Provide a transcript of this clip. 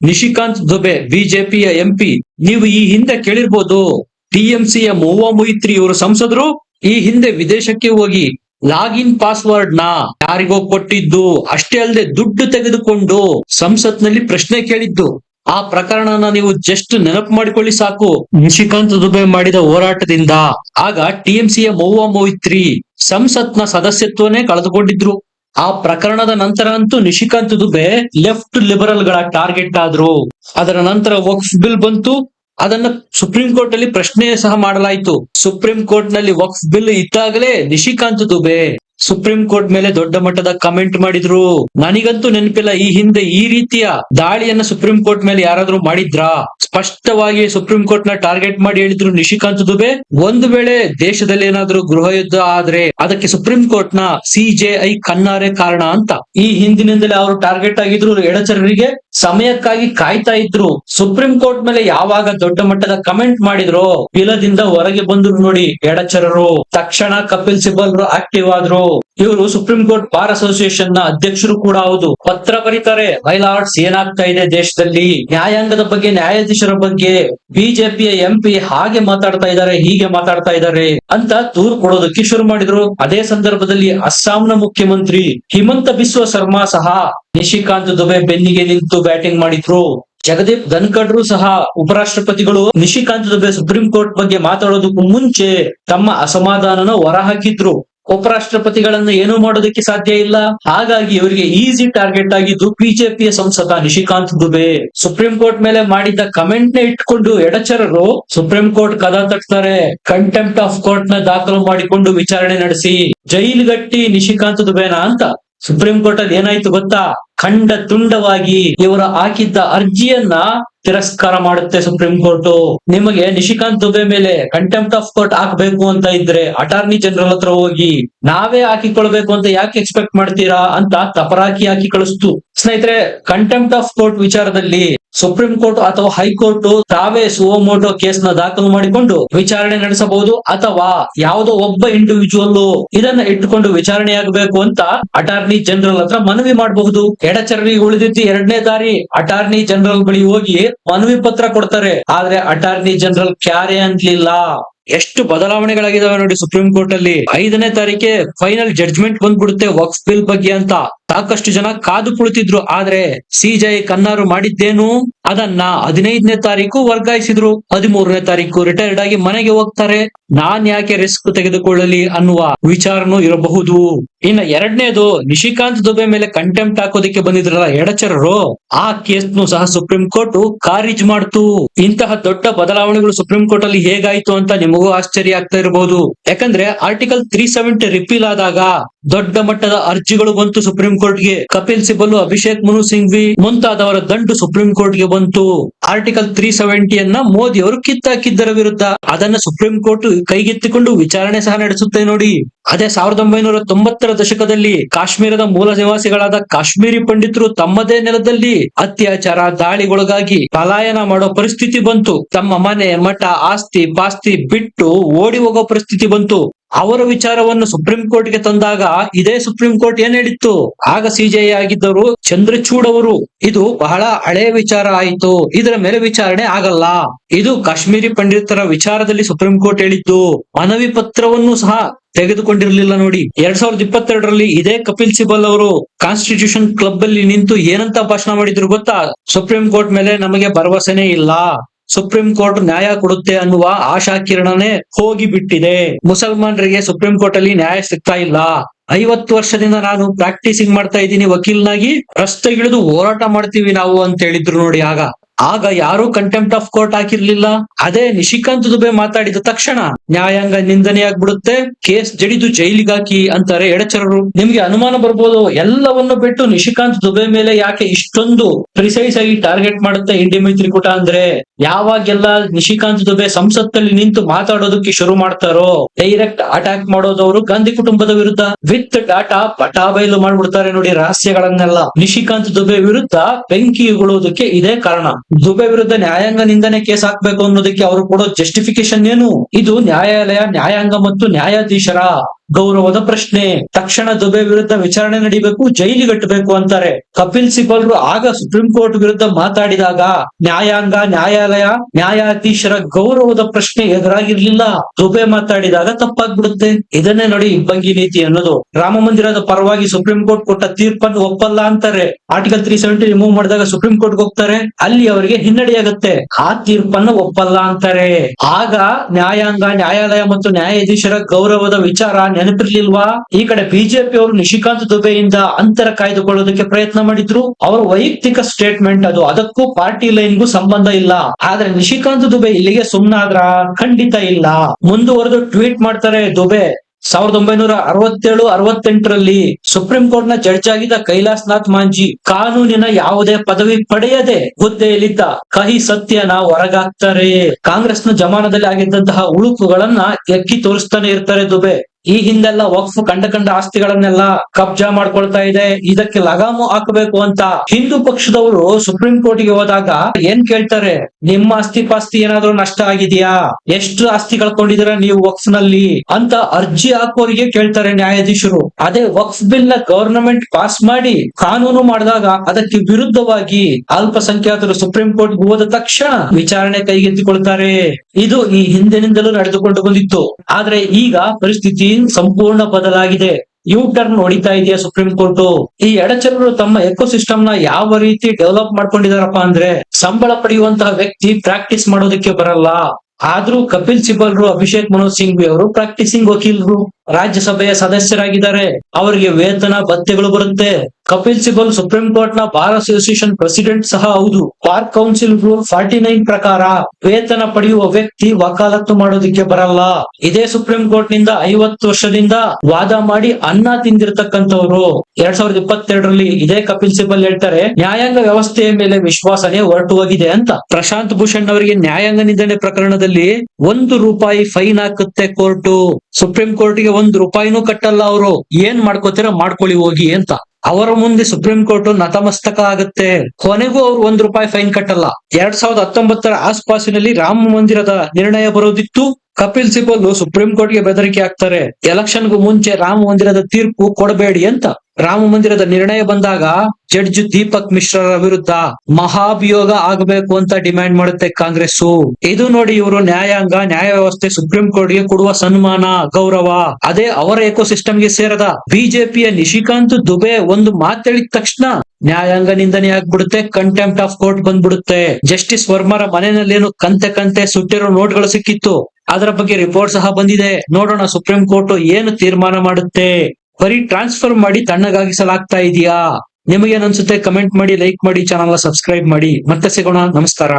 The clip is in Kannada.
ನಿಶಿಕಾಂತ್ ದುಬೆ ಬಿಜೆಪಿಯ ಎಂಪಿ ನೀವು ಈ ಹಿಂದೆ ಕೇಳಿರ್ಬೋದು. ಟಿಎಂಸಿಯ ಮೋವಾ ಮೊಯಿತ್ರಿ ಇವರು ಸಂಸದರು ಈ ಹಿಂದೆ ವಿದೇಶಕ್ಕೆ ಹೋಗಿ ಲಾಗಿನ್ ಪಾಸ್ವರ್ಡ್ನ ಯಾರಿಗೋ ಕೊಟ್ಟಿದ್ದು ಅಷ್ಟೇ ಅಲ್ಲದೆ ದುಡ್ಡು ತೆಗೆದುಕೊಂಡು ಸಂಸತ್ನಲ್ಲಿ ಪ್ರಶ್ನೆ ಕೇಳಿದ್ದು. ಆ ಪ್ರಕರಣನ ನೀವು ಜಸ್ಟ್ ನೆನಪು ಮಾಡಿಕೊಳ್ಳಿ ಸಾಕು. ನಿಶಿಕಾಂತ್ ದುಬೆ ಮಾಡಿದ ಹೋರಾಟದಿಂದ ಆಗ ಟಿಎಂಸಿಯ ಮೌವಾ ಮೊಯಿತ್ರಿ ಸಂಸತ್ನ ಸದಸ್ಯತ್ವನೇ ಕಳೆದುಕೊಂಡಿದ್ರು. ಆ ಪ್ರಕರಣದ ನಂತರ ಅಂತೂ ನಿಶಿಕಾಂತ್ ದುಬೆ ಲೆಫ್ಟ್ ಲಿಬರಲ್ಗಳ ಟಾರ್ಗೆಟ್ ಆದ್ರು. ಅದರ ನಂತರ ವಕ್ಫ್ ಬಿಲ್ ಬಂತು. ಅದನ್ನ ಸುಪ್ರೀಂ ಕೋರ್ಟ್ ಅಲ್ಲಿ ಪ್ರಶ್ನೆ ಸಹ ಮಾಡಲಾಯಿತು. ಸುಪ್ರೀಂ ಕೋರ್ಟ್ನಲ್ಲಿ ವಕ್ಫ್ ಬಿಲ್ ಇದ್ದಾಗಲೇ ನಿಶಿಕಾಂತ್ ದುಬೆ ಸುಪ್ರೀಂ ಕೋರ್ಟ್ ಮೇಲೆ ದೊಡ್ಡ ಮಟ್ಟದ ಕಮೆಂಟ್ ಮಾಡಿದ್ರು. ನನಗಂತೂ ನೆನಪಿಲ್ಲ, ಈ ಹಿಂದೆ ಈ ರೀತಿಯ ದಾಳಿಯನ್ನ ಸುಪ್ರೀಂ ಕೋರ್ಟ್ ಮೇಲೆ ಯಾರಾದ್ರೂ ಮಾಡಿದ್ರಾ? ಸ್ಪಷ್ಟವಾಗಿ ಸುಪ್ರೀಂ ಕೋರ್ಟ್ನ ಟಾರ್ಗೆಟ್ ಮಾಡಿ ಹೇಳಿದ್ರು ನಿಶಿಕಾಂತ್ ದುಬೆ. ಒಂದು ವೇಳೆ ದೇಶದಲ್ಲಿ ಏನಾದ್ರೂ ಗೃಹ ಯುದ್ಧ ಆದ್ರೆ ಅದಕ್ಕೆ ಸುಪ್ರೀಂ ಕೋರ್ಟ್ನ ಸಿಜೆಐ ಕಣ್ಣಾರೆ ಕಾರಣ ಅಂತ. ಈ ಹಿಂದಿನಿಂದಲೇ ಅವರು ಟಾರ್ಗೆಟ್ ಆಗಿದ್ರು, ಎಡಚರರಿಗೆ ಸಮಯಕ್ಕಾಗಿ ಕಾಯ್ತಾ ಇದ್ರು. ಸುಪ್ರೀಂ ಕೋರ್ಟ್ ಮೇಲೆ ಯಾವಾಗ ದೊಡ್ಡ ಮಟ್ಟದ ಕಮೆಂಟ್ ಮಾಡಿದ್ರು, ಬಿಲದಿಂದ ಹೊರಗೆ ಬಂದ್ರು ನೋಡಿ ಎಡಚರರು. ತಕ್ಷಣ ಕಪಿಲ್ ಸಿಬಲ್ ಆಕ್ಟಿವ್ ಆದ್ರು. ಇವರು ಸುಪ್ರೀಂ ಕೋರ್ಟ್ ಬಾರ್ ಅಸೋಸಿಯೇಷನ್ನ ಅಧ್ಯಕ್ಷರು ಕೂಡ ಹೌದು. ಪತ್ರ ಬರೀತಾರೆ ಮೈಲಾರ್ಡ್ಸ್ ಏನಾಗ್ತಾ ಇದೆ ದೇಶದಲ್ಲಿ? ನ್ಯಾಯಾಂಗದ ಬಗ್ಗೆ, ನ್ಯಾಯಾಧೀಶರ ಬಗ್ಗೆ, ಬಿಜೆಪಿಯ ಎಂಪಿ ಹಾಗೆ ಮಾತಾಡ್ತಾ ಇದಾರೆ ಹೀಗೆ ಮಾತಾಡ್ತಾ ಇದಾರೆ ಅಂತ ದೂರು ಕೊಡೋದಕ್ಕೆ ಶುರು ಮಾಡಿದ್ರು. ಅದೇ ಸಂದರ್ಭದಲ್ಲಿ ಅಸ್ಸಾಂನ ಮುಖ್ಯಮಂತ್ರಿ ಹಿಮಂತ ಬಿಸ್ವ ಶರ್ಮಾ ಸಹ ನಿಶಿಕಾಂತ್ ದುಬೆ ಬೆನ್ನಿಗೆ ನಿಂತು ಬ್ಯಾಟಿಂಗ್ ಮಾಡಿದ್ರು. ಜಗದೀಪ್ ಧನ್ಕಡ್ರು ಸಹ ಉಪರಾಷ್ಟ್ರಪತಿಗಳು ನಿಶಿಕಾಂತ್ ದುಬೆ ಸುಪ್ರೀಂ ಕೋರ್ಟ್ ಬಗ್ಗೆ ಮಾತಾಡೋದಕ್ಕೂ ಮುಂಚೆ ತಮ್ಮ ಅಸಮಾಧಾನನ ಹೊರಹಾಕಿದ್ರು. ಉಪರಾಷ್ಟ್ರಪತಿಗಳನ್ನ ಏನು ಮಾಡೋದಕ್ಕೆ ಸಾಧ್ಯ ಇಲ್ಲ. ಹಾಗಾಗಿ ಇವರಿಗೆ ಈಸಿ ಟಾರ್ಗೆಟ್ ಆಗಿದ್ದು ಬಿಜೆಪಿಯ ಸಂಸದ ನಿಶಿಕಾಂತ್ ದುಬೆ. ಸುಪ್ರೀಂ ಕೋರ್ಟ್ ಮೇಲೆ ಮಾಡಿದ್ದ ಕಮೆಂಟ್ನ ಇಟ್ಕೊಂಡು ಎಡಚರರು ಸುಪ್ರೀಂ ಕೋರ್ಟ್ ಕದ ತಟ್ತಾರೆ. ಕಂಟೆಂಪ್ಟ್ ಆಫ್ ಕೋರ್ಟ್ನ ದಾಖಲು ಮಾಡಿಕೊಂಡು ವಿಚಾರಣೆ ನಡೆಸಿ. ಜೈಲುಗಟ್ಟಿ ನಿಶಿಕಾಂತ್ ದುಬೇನ ಅಂತ ಸುಪ್ರೀಂ ಕೋರ್ಟ್ ಅಲ್ಲಿ ಏನಾಯ್ತು ಗೊತ್ತಾ? ಖಂಡ ತುಂಡವಾಗಿ ಇವರು ಹಾಕಿದ್ದ ಅರ್ಜಿಯನ್ನ ತಿರಸ್ಕಾರ ಮಾಡುತ್ತೆ ಸುಪ್ರೀಂ ಕೋರ್ಟ್ ನಿಮಗೆ ನಿಶಿಕಾಂತ್ ದುಬೆ ಮೇಲೆ ಕಂಟೆಂಪ್ಟ್ ಆಫ್ ಕೋರ್ಟ್ ಹಾಕ್ಬೇಕು ಅಂತ ಇದ್ರೆ ಅಟಾರ್ನಿ ಜನರಲ್ ಹತ್ರ ಹೋಗಿ ನಾವೇ ಹಾಕಿಕೊಳ್ಬೇಕು ಅಂತ ಯಾಕೆ ಎಕ್ಸ್ಪೆಕ್ಟ್ ಮಾಡ್ತೀರಾ ಅಂತ ತಪರಾಕಿ ಹಾಕಿ ಕಳಿಸ್ತು. ಸ್ನೇಹಿತರೆ ಕಂಟೆಂಪ್ಟ್ ಆಫ್ ಕೋರ್ಟ್ ವಿಚಾರದಲ್ಲಿ ಸುಪ್ರೀಂ ಕೋರ್ಟ್ ಅಥವಾ ಹೈಕೋರ್ಟ್ ತಾವೇ ಸುವೋಮೋಟೋ ಕೇಸ್ನ ದಾಖಲು ಮಾಡಿಕೊಂಡು ವಿಚಾರಣೆ ನಡೆಸಬಹುದು ಅಥವಾ ಯಾವುದೋ ಒಬ್ಬ ಇಂಡಿವಿಜುವಲ್ ಇದನ್ನ ಇಟ್ಟುಕೊಂಡು ವಿಚಾರಣೆ ಆಗಬೇಕು ಅಂತ ಅಟಾರ್ನಿ ಜನರಲ್ ಹತ್ರ ಮನವಿ ಮಾಡಬಹುದು. ಎಡಚರಣಿ ಉಳಿದಿದ್ದು ಎರಡನೇ ದಾರಿ ಅಟಾರ್ನಿ ಜನರಲ್ ಬಳಿ ಹೋಗಿ ಮನವಿ ಪತ್ರ ಕೊಡ್ತಾರೆ. ಆದ್ರೆ ಅಟಾರ್ನಿ ಜನರಲ್ ಕ್ಯಾರೆ ಅನ್ಲಿಲ್ಲ ಎಷ್ಟು ಬದಲಾವಣೆಗಳಾಗಿದಾವೆ ನೋಡಿ ಸುಪ್ರೀಂ ಕೋರ್ಟ್ ಅಲ್ಲಿ. ಐದನೇ ತಾರೀಕೆ ಫೈನಲ್ ಜಡ್ಜ್ಮೆಂಟ್ ಬಂದ್ಬಿಡುತ್ತೆ ವಕ್ಫ್ ಬಿಲ್ ಬಗ್ಗೆ ಅಂತ. ಸಾಕಷ್ಟು ಜನ ಕಾದು ಕುಳಿತಿದ್ರು, ಆದ್ರೆ ಸಿಜೈ ಕನ್ನಾರು ಮಾಡಿದ್ದೇನು? ಅದನ್ನ ಹದಿನೈದನೇ ತಾರೀಕು ವರ್ಗಾಯಿಸಿದ್ರು. ಹದಿಮೂರನೇ ತಾರೀಕು ರಿಟೈರ್ಡ್ ಆಗಿ ಮನೆಗೆ ಹೋಗ್ತಾರೆ. ನಾನ್ ಯಾಕೆ ರಿಸ್ಕ್ ತೆಗೆದುಕೊಳ್ಳಲಿ ಅನ್ನುವ ವಿಚಾರನೂ ಇರಬಹುದು. ಇನ್ನ ಎರಡನೇದು, ನಿಶಿಕಾಂತ್ ದುಬೆ ಮೇಲೆ ಕಂಟೆಂಪ್ಟ್ ಹಾಕೋದಕ್ಕೆ ಬಂದಿದ್ರಲ್ಲ ಎಡಚರರು? ಆ ಕೇಸ್ನು ಸಹ ಸುಪ್ರೀಂ ಕೋರ್ಟ್ ಖಾರಿಜ್ ಮಾಡ್ತು. ಇಂತಹ ದೊಡ್ಡ ಬದಲಾವಣೆಗಳು ಸುಪ್ರೀಂ ಕೋರ್ಟ್ ಅಲ್ಲಿ ಹೇಗಾಯ್ತು ಅಂತ ನಿಮಗೂ ಆಶ್ಚರ್ಯ ಆಗ್ತಾ ಇರಬಹುದು. ಯಾಕಂದ್ರೆ ಆರ್ಟಿಕಲ್ ತ್ರೀ ಸೆವೆಂಟಿ ರಿಪೀಲ್ ಆದಾಗ ದೊಡ್ಡ ಮಟ್ಟದ ಅರ್ಜಿಗಳು ಬಂತು ಸುಪ್ರೀಂ ಕೋರ್ಟ್ಗೆ. ಕಪಿಲ್ ಸಿಬಲ್ ಅಭಿಷೇಕ್ ಮನು ಸಿಂಘ್ವಿ ಮುಂತಾದವರ ದಂಡು ಸುಪ್ರೀಂ ಕೋರ್ಟ್ಗೆ ಬಂತು. ಆರ್ಟಿಕಲ್ ತ್ರೀ ಸೆವೆಂಟಿಯನ್ನ ಮೋದಿ ಅವರು ಕಿತ್ತಾಕಿದ್ದರ ವಿರುದ್ಧ. ಅದನ್ನ ಸುಪ್ರೀಂ ಕೋರ್ಟ್ ಕೈಗೆತ್ತಿಕೊಂಡು ವಿಚಾರಣೆ ಸಹ ನಡೆಸುತ್ತೆ ನೋಡಿ. ಅದೇ ಸಾವಿರದ ಒಂಬೈನೂರ ತೊಂಬತ್ತರ ದಶಕದಲ್ಲಿ ಕಾಶ್ಮೀರದ ಮೂಲ ನಿವಾಸಿಗಳಾದ ಕಾಶ್ಮೀರಿ ಪಂಡಿತರು ತಮ್ಮದೇ ನೆಲದಲ್ಲಿ ಅತ್ಯಾಚಾರ, ದಾಳಿಗೊಳಗಾಗಿ ಪಲಾಯನ ಮಾಡೋ ಪರಿಸ್ಥಿತಿ ಬಂತು. ತಮ್ಮ ಮನೆ, ಮಠ, ಆಸ್ತಿ, ಪಾಸ್ತಿ ಬಿಟ್ಟು ಓಡಿ ಹೋಗೋ ಪರಿಸ್ಥಿತಿ ಬಂತು. ಅವರ ವಿಚಾರವನ್ನು ಸುಪ್ರೀಂ ಕೋರ್ಟ್ಗೆ ತಂದಾಗ ಇದೇ ಸುಪ್ರೀಂ ಕೋರ್ಟ್ ಏನ್ ಹೇಳಿತ್ತು? ಆಗ ಸಿಜೆ ಆಗಿದ್ದವರು ಚಂದ್ರಚೂಡ್ ಅವರು. ಇದು ಬಹಳ ಹಳೆ ವಿಚಾರ ಆಯಿತು. ಇದರ ಮೇಲೆ ವಿಚಾರಣೆ ಆಗಲ್ಲ. ಇದು ಕಾಶ್ಮೀರಿ ಪಂಡಿತರ ವಿಚಾರದಲ್ಲಿ ಸುಪ್ರೀಂ ಕೋರ್ಟ್ ಹೇಳಿದ್ದು. ಮನವಿ ಪತ್ರವನ್ನು ಸಹ ತೆಗೆದುಕೊಂಡಿರಲಿಲ್ಲ ನೋಡಿ. ಎರಡ್ ಸಾವಿರದ ಇಪ್ಪತ್ತೆರಡರಲ್ಲಿ ಇದೇ ಕಪಿಲ್ ಸಿಬಲ್ ಅವರು ಕಾನ್ಸ್ಟಿಟ್ಯೂಷನ್ ಕ್ಲಬ್ ಅಲ್ಲಿ ನಿಂತು ಏನಂತ ಭಾಷಣ ಮಾಡಿದ್ರು ಗೊತ್ತಾ? ಸುಪ್ರೀಂ ಕೋರ್ಟ್ ಮೇಲೆ ನಮಗೆ ಭರವಸೆನೇ ಇಲ್ಲ. ಸುಪ್ರೀಂ ಕೋರ್ಟ್ ನ್ಯಾಯ ಕೊಡುತ್ತೆ ಅನ್ನುವ ಆಶಾ ಕಿರಣನೇ ಹೋಗಿ ಬಿಟ್ಟಿದೆ ಮುಸಲ್ಮಾನರಿಗೆ ಸುಪ್ರೀಂ ಕೋರ್ಟ್ ಅಲ್ಲಿ ನ್ಯಾಯ ಸಿಗ್ತಾ ಇಲ್ಲ. ಐವತ್ತು ವರ್ಷದಿಂದ ನಾನು ಪ್ರಾಕ್ಟೀಸಿಂಗ್ ಮಾಡ್ತಾ ಇದ್ದೀನಿ ವಕೀಲ್ನಾಗಿ, ರಸ್ತೆಗಿಳಿದು ಹೋರಾಟ ಮಾಡ್ತೀವಿ ನಾವು ಅಂತ ಹೇಳಿದ್ರು ನೋಡಿ ಆಗ. ಆಗ ಯಾರು ಕಂಟೆಂಪ್ಟ್ ಆಫ್ ಕೋರ್ಟ್ ಹಾಕಿರ್ಲಿಲ್ಲ. ಅದೇ ನಿಶಿಕಾಂತ್ ದುಬೆ ಮಾತಾಡಿದ ತಕ್ಷಣ ನ್ಯಾಯಾಂಗ ನಿಂದನೆ ಆಗ್ಬಿಡುತ್ತೆ ಕೇಸ್ ಜಡಿದು ಜೈಲಿಗೆ ಹಾಕಿ ಅಂತಾರೆ ಎಡಚರರು. ನಿಮ್ಗೆ ಅನುಮಾನ ಬರ್ಬೋದು. ಎಲ್ಲವನ್ನು ಬಿಟ್ಟು ನಿಶಿಕಾಂತ್ ದುಬೆ ಮೇಲೆ ಯಾಕೆ ಇಷ್ಟೊಂದು ಪ್ರಿಸೈಸ್ ಆಗಿ ಟಾರ್ಗೆಟ್ ಮಾಡುತ್ತೆ ಇಂಡಿ ಮೈತ್ರಿಕೂಟ ಅಂದ್ರೆ? ಯಾವಾಗೆಲ್ಲ ನಿಶಿಕಾಂತ್ ದುಬೆ ಸಂಸತ್ತಲ್ಲಿ ನಿಂತು ಮಾತಾಡೋದಕ್ಕೆ ಶುರು ಮಾಡ್ತಾರೋ? ಡೈರೆಕ್ಟ್ ಅಟ್ಯಾಕ್ ಮಾಡೋದವರು ಗಾಂಧಿ ಕುಟುಂಬದ ವಿರುದ್ಧ ವಿತ್ ಡಾಟಾ ಪಟಾಬೈಲು ಮಾಡ್ಬಿಡ್ತಾರೆ ನೋಡಿ ರಹಸ್ಯಗಳನ್ನೆಲ್ಲ. ನಿಶಿಕಾಂತ್ ದುಬೆ ವಿರುದ್ಧ ಬೆಂಕಿ ಉಗುಳೋದಕ್ಕೆ ಇದೇ ಕಾರಣ. ದುಬೆ ವಿರುದ್ಧ ನ್ಯಾಯಾಂಗ ನಿಂದನೆ ಕೇಸ್ ಹಾಕ್ಬೇಕು ಅನ್ನೋದಕ್ಕೆ ಅವರು ಕೊಡೋ ಜಸ್ಟಿಫಿಕೇಶನ್ ಏನು? ಇದು ನ್ಯಾಯಾಲಯ, ನ್ಯಾಯಾಂಗ ಮತ್ತು ನ್ಯಾಯಾಧೀಶರ ಗೌರವದ ಪ್ರಶ್ನೆ. ತಕ್ಷಣ ದುಬೆ ವಿರುದ್ಧ ವಿಚಾರಣೆ ನಡೀಬೇಕು ಜೈಲಿಗಟ್ಟಬೇಕು ಅಂತಾರೆ. ಕಪಿಲ್ ಸಿಬಲ್ರು ಆಗ ಸುಪ್ರೀಂ ಕೋರ್ಟ್ ವಿರುದ್ಧ ಮಾತಾಡಿದಾಗ, ನ್ಯಾಯಾಂಗ, ನ್ಯಾಯಾಲಯ, ನ್ಯಾಯಾಧೀಶರ ಗೌರವದ ಪ್ರಶ್ನೆ ಎದುರಾಗಿರ್ಲಿಲ್ಲ. ದುಬೆ ಮಾತಾಡಿದಾಗ ತಪ್ಪಾಗ್ಬಿಡುತ್ತೆ. ಇದನ್ನೇ ನೋಡಿ ಇಬ್ಬಂಗಿ ನೀತಿ ಅನ್ನೋದು. ರಾಮ ಮಂದಿರದ ಪರವಾಗಿ ಸುಪ್ರೀಂ ಕೋರ್ಟ್ ಕೊಟ್ಟ ತೀರ್ಪನ್ನು ಒಪ್ಪಲ್ಲ ಅಂತಾರೆ. ಆರ್ಟಿಕಲ್ ತ್ರೀ ಸೆವೆಂಟಿ ರಿಮೂವ್ ಮಾಡಿದಾಗ ಸುಪ್ರೀಂ ಕೋರ್ಟ್ ಹೋಗ್ತಾರೆ. ಅಲ್ಲಿ ಅವರಿಗೆ ಹಿನ್ನಡೆಯಾಗುತ್ತೆ. ಆ ತೀರ್ಪನ್ನು ಒಪ್ಪಲ್ಲ ಅಂತಾರೆ. ಆಗ ನ್ಯಾಯಾಂಗ, ನ್ಯಾಯಾಲಯ ಮತ್ತು ನ್ಯಾಯಾಧೀಶರ ಗೌರವದ ವಿಚಾರ ನೆನಪಿರ್ಲಿಲ್ವಾ? ಈ ಕಡೆ ಬಿಜೆಪಿ ಅವರು ನಿಶಿಕಾಂತ್ ದುಬೆಯಿಂದ ಅಂತರ ಕಾಯ್ದುಕೊಳ್ಳೋದಕ್ಕೆ ಪ್ರಯತ್ನ ಮಾಡಿದ್ರು. ಅವರ ವೈಯಕ್ತಿಕ ಸ್ಟೇಟ್ಮೆಂಟ್ ಅದು. ಅದಕ್ಕೂ ಪಾರ್ಟಿ ಲೈನ್ಗೂ ಸಂಬಂಧ ಇಲ್ಲ. ಆದ್ರೆ ನಿಶಿಕಾಂತ್ ದುಬೆ ಇಲ್ಲಿಗೆ ಸುಮ್ನಾದ್ರ? ಖಂಡಿತ ಇಲ್ಲ. ಮುಂದುವರೆದು ಟ್ವೀಟ್ ಮಾಡ್ತಾರೆ ದುಬೆ. ಸಾವಿರದ ಒಂಬೈನೂರ ಅರವತ್ತೇಳು, ಅರವತ್ತೆಂಟರಲ್ಲಿ ಸುಪ್ರೀಂ ಕೋರ್ಟ್ನ ಜಡ್ಜ್ ಆಗಿದ್ದ ಕೈಲಾಸ್ ನಾಥ್ ಮಾಂಜಿ ಕಾನೂನಿನ ಯಾವುದೇ ಪದವಿ ಪಡೆಯದೆ ಹುದ್ದೆಯಲ್ಲಿದ್ದ. ಕಹಿ ಸತ್ಯನ ಹೊರಗಾಕ್ತಾರೆ ಕಾಂಗ್ರೆಸ್ನ ಜಮಾನದಲ್ಲಿ ಆಗಿದ್ದಂತಹ ಉಳುಕುಗಳನ್ನ ಎಕ್ಕಿ ತೋರಿಸ್ತಾನೆ ಇರ್ತಾರೆ ದುಬೆ. ಈ ಹಿಂದೆಲ್ಲ ವಕ್ಫ್ ಕಂಡ ಕಂಡ ಆಸ್ತಿಗಳನ್ನೆಲ್ಲ ಕಬ್ಜಾ ಮಾಡ್ಕೊಳ್ತಾ ಇದೆ. ಇದಕ್ಕೆ ಲಗಾಮು ಹಾಕಬೇಕು ಅಂತ ಹಿಂದೂ ಪಕ್ಷದವರು ಸುಪ್ರೀಂ ಕೋರ್ಟ್ಗೆ ಹೋದಾಗ ಏನ್ ಕೇಳ್ತಾರೆ? ನಿಮ್ಮ ಆಸ್ತಿ ಪಾಸ್ತಿ ಏನಾದ್ರೂ ನಷ್ಟ ಆಗಿದೆಯಾ? ಎಷ್ಟು ಆಸ್ತಿ ಕಳ್ಕೊಂಡಿದೀರಾ ನೀವು ವಕ್ಫ್ನಲ್ಲಿ ಅಂತ ಅರ್ಜಿ ಹಾಕೋರಿಗೆ ಕೇಳ್ತಾರೆ ನ್ಯಾಯಾಧೀಶರು. ಅದೇ ವಕ್ಫ್ ಬಿಲ್ನ ಗವರ್ನಮೆಂಟ್ ಪಾಸ್ ಮಾಡಿ ಕಾನೂನು ಮಾಡಿದಾಗ ಅದಕ್ಕೆ ವಿರುದ್ಧವಾಗಿ ಅಲ್ಪಸಂಖ್ಯಾತರು ಸುಪ್ರೀಂ ಕೋರ್ಟ್ ಹೋದ ತಕ್ಷಣ ವಿಚಾರಣೆ ಕೈಗೆತ್ತಿಕೊಳ್ತಾರೆ. ಇದು ಈ ಹಿಂದಿನಿಂದಲೂ ನಡೆದುಕೊಂಡು ಬಂದಿತ್ತು. ಆದ್ರೆ ಈಗ ಪರಿಸ್ಥಿತಿ ಸಂಪೂರ್ಣ ಬದಲಾಗಿದೆ. ಯು ಟರ್ನ್ ಹೊಡಿತಾ ಇದೆಯಾ ಸುಪ್ರೀಂ ಕೋರ್ಟ್? ಈ ಎಡಚರರು ತಮ್ಮ ಎಕೋಸಿಸ್ಟಮ್ನ ಯಾವ ರೀತಿ ಡೆವಲಪ್ ಮಾಡ್ಕೊಂಡಿದಾರಪ್ಪ ಅಂದ್ರೆ, ಸಂಬಳ ಪಡೆಯುವಂತಹ ವ್ಯಕ್ತಿ ಪ್ರಾಕ್ಟೀಸ್ ಮಾಡೋದಕ್ಕೆ ಬರಲ್ಲ. ಆದ್ರೂ ಕಪಿಲ್ ಸಿಬಲ್ರು, ಅಭಿಷೇಕ್ ಮನೋಜ್ ಸಿಂಘ್ವಿ ಅವರು ಪ್ರಾಕ್ಟೀಸಿಂಗ್ ವಕೀಲರು. ರಾಜ್ಯಸಭೆಯ ಸದಸ್ಯರಾಗಿದ್ದಾರೆ. ಅವರಿಗೆ ವೇತನ, ಭತ್ಯೆಗಳು ಬರುತ್ತೆ. ಕಪಿಲ್ ಸಿಬಲ್ ಸುಪ್ರೀಂ ಕೋರ್ಟ್ನ ಬಾರ್ ಅಸೋಸಿಯೇಷನ್ ಪ್ರೆಸಿಡೆಂಟ್ ಸಹ ಹೌದು. Bar council rule forty nine ಪ್ರಕಾರ ವೇತನ ಪಡೆಯುವ ವ್ಯಕ್ತಿ ವಕಾಲತ್ತು ಮಾಡೋದಿಕ್ಕೆ ಬರಲ್ಲ. ಇದೇ ಸುಪ್ರೀಂ ಕೋರ್ಟ್ನಿಂದ ಐವತ್ತು ವರ್ಷದಿಂದ ವಾದ ಮಾಡಿ ಅನ್ನ ತಿಂದಿರ್ತಕ್ಕಂಥವ್ರು. ಎರಡ್ ಸಾವಿರದ ಇಪ್ಪತ್ತೆರಡರಲ್ಲಿ ಇದೇ ಕಪಿಲ್ ಸಿಬಲ್ ಹೇಳ್ತಾರೆ, ನ್ಯಾಯಾಂಗ ವ್ಯವಸ್ಥೆಯ ಮೇಲೆ ವಿಶ್ವಾಸನೆ ಹೊರಟು ಹೋಗಿದೆ ಅಂತ. ಪ್ರಶಾಂತ್ ಭೂಷಣ್ ಅವರಿಗೆ ನ್ಯಾಯಾಂಗ ನಿಂದನೆ ಪ್ರಕರಣದಲ್ಲಿ ಒಂದು ರೂಪಾಯಿ ಫೈನ್ ಹಾಕುತ್ತೆ ಕೋರ್ಟು. ಸುಪ್ರೀಂ ಕೋರ್ಟ್ಗೆ ಒಂದು ರೂಪಾಯಿನೂ ಕಟ್ಟಲ್ಲ ಅವರು. ಏನ್ ಮಾಡ್ಕೋತೀರ ಮಾಡ್ಕೊಳ್ಳಿ ಹೋಗಿ ಅಂತ. ಅವರ ಮುಂದೆ ಸುಪ್ರೀಂ ಕೋರ್ಟ್ ನತಮಸ್ತಕ ಆಗುತ್ತೆ. ಕೊನೆಗೂ ಅವ್ರು ಒಂದ್ ರೂಪಾಯಿ ಫೈನ್ ಕಟ್ಟಲ್ಲ. ಎರಡ್ ಸಾವಿರದ ಹತ್ತೊಂಬತ್ತರ ಆಸ್ಪಾಸಿನಲ್ಲಿ ರಾಮ ಮಂದಿರದ ನಿರ್ಣಯ ಬರೋದಿತ್ತು. ಕಪಿಲ್ ಸಿಬಲ್ ಸುಪ್ರೀಂ ಕೋರ್ಟ್ಗೆ ಬೆದರಿಕೆ ಹಾಕ್ತಾರೆ. ಎಲೆಕ್ಷನ್ಗೂ ಮುಂಚೆ ರಾಮ ಮಂದಿರದ ತೀರ್ಪು ಕೊಡಬೇಡಿ ಅಂತ. ರಾಮ ಮಂದಿರದ ನಿರ್ಣಯ ಬಂದಾಗ ಜಡ್ಜ್ ದೀಪಕ್ ಮಿಶ್ರರ ವಿರುದ್ಧ ಮಹಾಭಿಯೋಗ ಆಗಬೇಕು ಅಂತ ಡಿಮ್ಯಾಂಡ್ ಮಾಡುತ್ತೆ ಕಾಂಗ್ರೆಸ್ ಇದು ನೋಡಿ ಇವರು ನ್ಯಾಯಾಂಗ, ನ್ಯಾಯ ವ್ಯವಸ್ಥೆ ಸುಪ್ರೀಂ ಕೋರ್ಟ್ಗೆ ಕೊಡುವ ಸನ್ಮಾನ, ಗೌರವ. ಅದೇ ಅವರ ಎಕೋಸಿಸ್ಟಮ್ಗೆ ಸೇರದ ಬಿಜೆಪಿಯ ನಿಶಿಕಾಂತ್ ದುಬೆ ಒಂದು ಮಾತೇಳಿದ ತಕ್ಷಣ ನ್ಯಾಯಾಂಗ ನಿಂದನೆ ಆಗ್ಬಿಡುತ್ತೆ ಕಂಟೆಂಪ್ಟ್ ಆಫ್ ಕೋರ್ಟ್ ಬಂದ್ಬಿಡುತ್ತೆ. ಜಸ್ಟಿಸ್ ವರ್ಮರ ಮನೆಯಲ್ಲೇನು ಕಂತೆ ಕಂತೆ ಸುಟ್ಟಿರೋ ನೋಟ್ಗಳು ಸಿಕ್ಕಿತ್ತು. ಅದರ ಬಗ್ಗೆ ರಿಪೋರ್ಟ್ ಸಹ ಬಂದಿದೆ. ನೋಡೋಣ ಸುಪ್ರೀಂ ಕೋರ್ಟ್ ಏನು ತೀರ್ಮಾನ ಮಾಡುತ್ತೆ. ಬರೀ ಟ್ರಾನ್ಸ್ಫರ್ ಮಾಡಿ ತಣ್ಣಗಾಗಿಸಲಾಗ್ತಾ ಇದೆಯಾ? ನಿಮಗೇನ್ ಅನ್ಸುತ್ತೆ ಕಮೆಂಟ್ ಮಾಡಿ ಲೈಕ್ ಮಾಡಿ ಚಾನಲ್ ಸಬ್ಸ್ಕ್ರೈಬ್ ಮಾಡಿ. ಮತ್ತೆ ಸಿಗೋಣ. ನಮಸ್ಕಾರ.